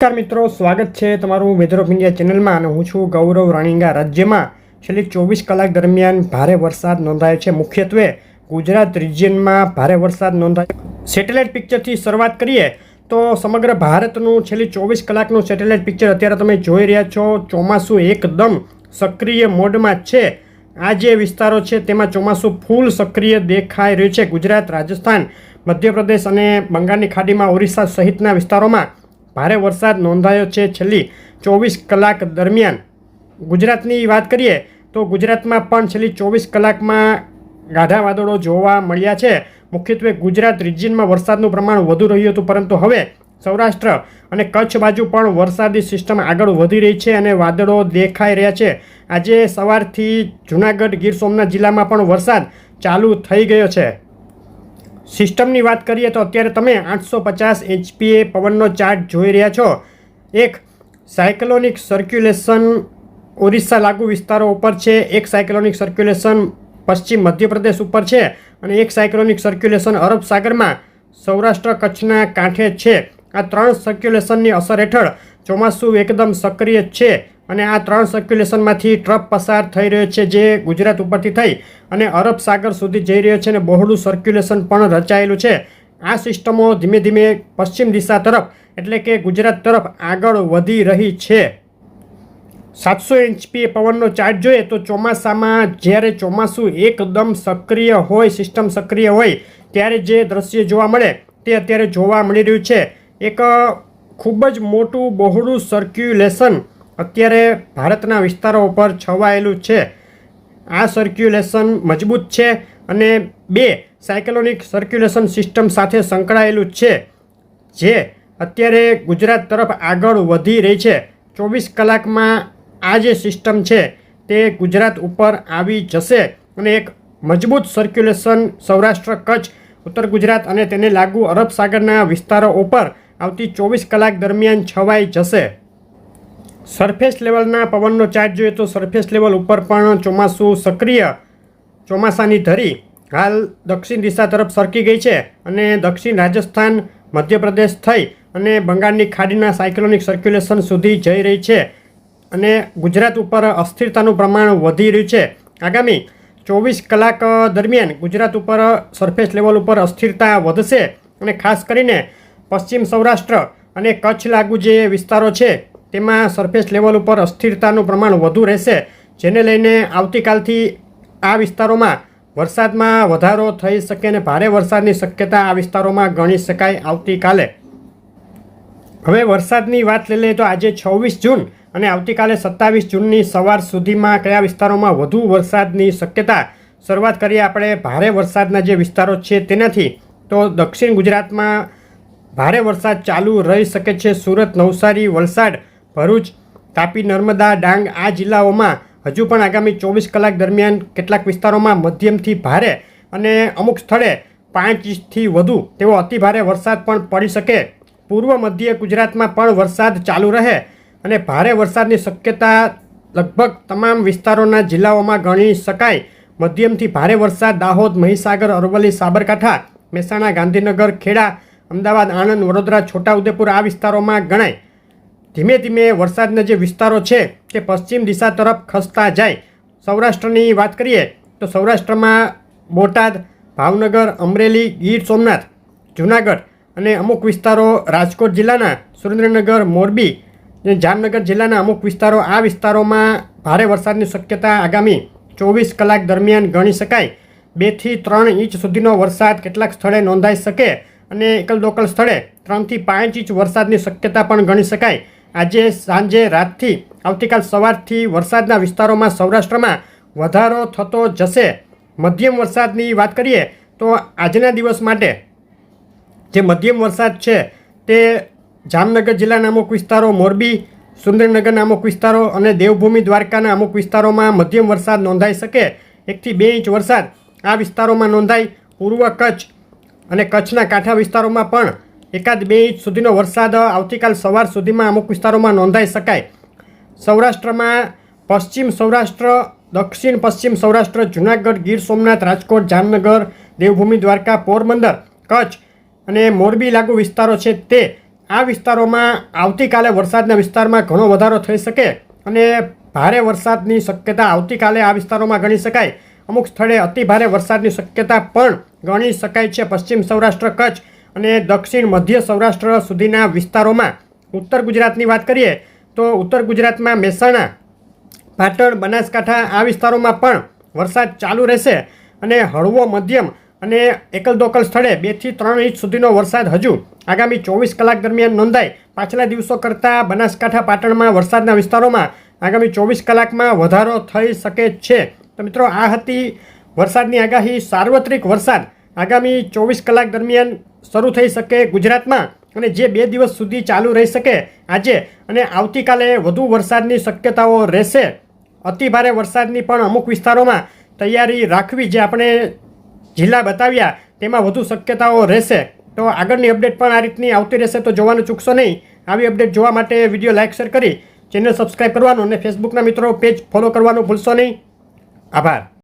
નમસ્કાર મિત્રો, સ્વાગત છે તમારું વેધર ઓફ ઇન્ડિયા ચેનલમાં અને હું છું ગૌરવ રાણીંગા. રાજ્યમાં છેલ્લી ચોવીસ કલાક દરમિયાન ભારે વરસાદ નોંધાયો છે. મુખ્યત્વે ગુજરાત રિજિયનમાં ભારે વરસાદ નોંધાયો. સેટેલાઇટ પિક્ચરથી શરૂઆત કરીએ તો સમગ્ર ભારતનું છેલ્લી ચોવીસ કલાકનું સેટેલાઇટ પિક્ચર અત્યારે તમે જોઈ રહ્યા છો. ચોમાસું એકદમ સક્રિય મોડમાં છે. આ જે વિસ્તારો છે તેમાં ચોમાસું ફૂલ સક્રિય દેખાઈ રહ્યું છે. ગુજરાત, રાજસ્થાન, મધ્યપ્રદેશ અને બંગાળની ખાડીમાં ઓરિસ્સા સહિતના વિસ્તારોમાં ભારે વરસાદ નોંધાયો છે છેલ્લી ચોવીસ કલાક દરમિયાન. ગુજરાતની વાત કરીએ તો ગુજરાતમાં પણ છેલ્લી ચોવીસ કલાકમાં ગાઢા વાદળો જોવા મળ્યા છે. મુખ્યત્વે ગુજરાત રિજિયનમાં વરસાદનું પ્રમાણ વધુ રહ્યું હતું, પરંતુ હવે સૌરાષ્ટ્ર અને કચ્છ બાજુ પણ વરસાદી સિસ્ટમ આગળ વધી રહી છે અને વાદળો દેખાઈ રહ્યા છે. આજે સવારથી જૂનાગઢ ગીર સોમનાથ જિલ્લામાં પણ વરસાદ ચાલુ થઈ ગયો છે. સિસ્ટમની વાત કરીએ તો અત્યારે તમે આઠસો પચાસ એચપીએ પવનનો ચાર્ટ જોઈ રહ્યા છો. એક સાયક્લોનિક સર્ક્યુલેશન ઓરિસ્સા લાગુ વિસ્તારો ઉપર છે, એક સાયક્લોનિક સર્ક્યુલેશન પશ્ચિમ મધ્યપ્રદેશ ઉપર છે અને એક સાયક્લોનિક સર્ક્યુલેશન અરબ સાગરમાં સૌરાષ્ટ્ર કચ્છના કાંઠે છે. આ ત્રણ સર્ક્યુલેશનની અસર હેઠળ ચોમાસું એકદમ સક્રિય છે. અને આ ત્રણ સર્ક્યુલેશનમાંથી ટ્રક પસાર થઈ રહ્યો છે જે ગુજરાત ઉપરથી થઈ અને અરબ સાગર સુધી જઈ રહ્યો છે અને બહોળું સર્ક્યુલેશન પણ રચાયેલું છે. આ સિસ્ટમો ધીમે ધીમે પશ્ચિમ દિશા તરફ એટલે કે ગુજરાત તરફ આગળ વધી રહી છે. સાતસો એચપી પવનનો ચાર્જ જોઈએ તો ચોમાસામાં જ્યારે ચોમાસું એકદમ સક્રિય હોય સિસ્ટમ સક્રિય હોય, ત્યારે જે દ્રશ્ય જોવા મળે તે અત્યારે જોવા મળી રહ્યું છે. એક ખૂબ જ મોટું બહોળું સર્ક્યુલેશન અત્યારે ભારતના વિસ્તારો ઉપર છવાયેલું છે. આ સર્ક્યુલેશન મજબૂત છે અને બે સાયકલોનિક સર્ક્યુલેશન સિસ્ટમ સાથે સંકળાયેલું છે, જે અત્યારે ગુજરાત તરફ આગળ વધી રહી છે. ચોવીસ કલાકમાં આ જે સિસ્ટમ છે તે ગુજરાત ઉપર આવી જશે અને એક મજબૂત સર્ક્યુલેશન સૌરાષ્ટ્ર, કચ્છ, ઉત્તર ગુજરાત અને તેને લાગુ અરબ સાગરના વિસ્તારો ઉપર આવતી ચોવીસ કલાક દરમિયાન છવાઈ જશે. સરફેસ લેવલના પવનનો ચાર્ટ જોઈએ તો સરફેસ લેવલ ઉપર પણ ચોમાસું સક્રિય ચોમાસાની ધરી હાલ દક્ષિણ દિશા તરફ સરકી ગઈ છે અને દક્ષિણ રાજસ્થાન, મધ્યપ્રદેશ થઈ અને બંગાળની ખાડીના સાયક્લોનિક સર્ક્યુલેશન સુધી જઈ રહી છે અને ગુજરાત ઉપર અસ્થિરતાનું પ્રમાણ વધી રહ્યું છે. આગામી ચોવીસ કલાક દરમિયાન ગુજરાત ઉપર સરફેસ લેવલ ઉપર અસ્થિરતા વધશે અને ખાસ કરીને પશ્ચિમ સૌરાષ્ટ્ર અને કચ્છ લાગુ જે વિસ્તારો છે તેમાં સરફેસ લેવલ ઉપર અસ્થિરતાનું પ્રમાણ વધુ રહેશે, જેને લઈને આવતીકાલથી આ વિસ્તારોમાં વરસાદમાં વધારો થઈ શકે અને ભારે વરસાદની શક્યતા આ વિસ્તારોમાં ગણી શકાય આવતીકાલે. હવે વરસાદની વાત લઈ લઈએ તો આજે છવ્વીસ જૂન અને આવતીકાલે સત્તાવીસ જૂનની સવાર સુધીમાં કયા વિસ્તારોમાં વધુ વરસાદની શક્યતા? શરૂઆત કરીએ આપણે ભારે વરસાદના જે વિસ્તારો છે તેનાથી. તો દક્ષિણ ગુજરાતમાં ભારે વરસાદ ચાલુ રહી શકે છે. સુરત, નવસારી, વલસાડ ભરૂચ, તાપી, નર્મદા, ડાંગ આ જિલ્લાઓમાં હજુ પણ આગામી ચોવીસ કલાક દરમિયાન કેટલાક વિસ્તારોમાં મધ્યમથી ભારે અને અમુક સ્થળે પાંચ ઇંચથી વધુ તેવો અતિભારે વરસાદ પણ પડી શકે. પૂર્વ મધ્ય ગુજરાતમાં પણ વરસાદ ચાલુ રહે અને ભારે વરસાદની શક્યતા લગભગ તમામ વિસ્તારોના જિલ્લાઓમાં ગણી શકાય. મધ્યમથી ભારે વરસાદ દાહોદ, મહીસાગર, અરવલ્લી, સાબરકાંઠા, મહેસાણા, ગાંધીનગર, ખેડા, અમદાવાદ, આણંદ, વડોદરા, છોટાઉદેપુર આ વિસ્તારોમાં ગણાય. ધીમે ધીમે વરસાદના જે વિસ્તારો છે તે પશ્ચિમ દિશા તરફ ખસતા જાય. સૌરાષ્ટ્રની વાત કરીએ તો સૌરાષ્ટ્રમાં બોટાદ, ભાવનગર, અમરેલી, ગીર સોમનાથ, જૂનાગઢ અને અમુક વિસ્તારો રાજકોટ જિલ્લાના, સુરેન્દ્રનગર, મોરબી અને જામનગર જિલ્લાના અમુક વિસ્તારો આ વિસ્તારોમાં ભારે વરસાદની શક્યતા આગામી ચોવીસ કલાક દરમિયાન ગણી શકાય. બેથી ત્રણ ઇંચ સુધીનો વરસાદ કેટલાક સ્થળે નોંધાઈ શકે અને એકલ દોકલ સ્થળે ત્રણથી પાંચ ઇંચ વરસાદની શક્યતા પણ ગણી શકાય. આજે સાંજે રાતથી, આવતીકાલ સવારથી વરસાદના વિસ્તારોમાં સૌરાષ્ટ્રમાં વધારો થતો જશે. મધ્યમ વરસાદની વાત કરીએ તો આજના દિવસ માટે જે મધ્યમ વરસાદ છે તે જામનગર જિલ્લાના અમુક વિસ્તારો, મોરબી, સુરેન્દ્રનગરના અમુક વિસ્તારો અને દેવભૂમિ, દ્વારકાના અમુક વિસ્તારોમાં મધ્યમ વરસાદ નોંધાઈ શકે. એકથી બે ઇંચ વરસાદ આ વિસ્તારોમાં નોંધાય પૂર્વ કચ્છ અને કચ્છના કાંઠા વિસ્તારોમાં પણ એકાદ બે ઇંચ સુધીનો વરસાદ આવતીકાલ સવાર સુધીમાં અમુક વિસ્તારોમાં નોંધાઈ શકાય. સૌરાષ્ટ્રમાં પશ્ચિમ સૌરાષ્ટ્ર, દક્ષિણ પશ્ચિમ સૌરાષ્ટ્ર, જુનાગઢ, ગીર સોમનાથ, રાજકોટ, જામનગર, દેવભૂમિ, દ્વારકા, પોરબંદર, કચ્છ અને મોરબી લાગુ વિસ્તારો છે તે. આ વિસ્તારોમાં આવતીકાલે વરસાદના વિસ્તારમાં ઘણો વધારો થઈ શકે અને ભારે વરસાદની શક્યતા આવતીકાલે આ વિસ્તારોમાં ગણી શકાય. અમુક સ્થળે અતિ ભારે વરસાદની શક્યતા પણ ગણી શકાય છે. પશ્ચિમ સૌરાષ્ટ્ર, કચ્છ અને દક્ષિણ મધ્ય સૌરાષ્ટ્ર સુધીના વિસ્તારોમાં ઉત્તર ગુજરાતની વાત કરીએ તો ઉત્તર ગુજરાતમાં મહેસાણા, પાટણ, બનાસકાંઠા આ વિસ્તારોમાં પણ વરસાદ ચાલુ રહેશે અને હળવો મધ્યમ અને એકલ દોકલ સ્થળે બેથી ત્રણ ઇંચ સુધીનો વરસાદ હજુ આગામી ચોવીસ કલાક દરમિયાન નોંધાય. પાછલા દિવસો કરતાં બનાસકાંઠા, પાટણમાં વરસાદના વિસ્તારોમાં આગામી ચોવીસ કલાકમાં વધારો થઈ શકે છે. તો મિત્રો, આ હતી વરસાદની આગાહી. સાર્વત્રિક વરસાદ આગામી ચોવીસ કલાક દરમિયાન શરૂ થઈ શકે ગુજરાતમાં અને જે બે દિવસ સુધી ચાલુ રહી શકે આજે અને આવતીકાલે વધુ વરસાદની શક્યતાઓ રહેશે. અતિભારે વરસાદની પણ અમુક વિસ્તારોમાં તૈયારી રાખવી જે આપણે જિલ્લા બતાવ્યા તેમાં વધુ શક્યતાઓ રહેશે. તો આગળની અપડેટ પણ આ રીતની આવતી રહેશે તો જોવાનું ચૂકશો નહીં. આવી અપડેટ જોવા માટે વીડિયો લાઇક શેર કરી ચેનલ સબસ્ક્રાઈબ કરવાનું અને ફેસબુકના મિત્રો પેજ ફોલો કરવાનું ભૂલશો નહીં. આભાર.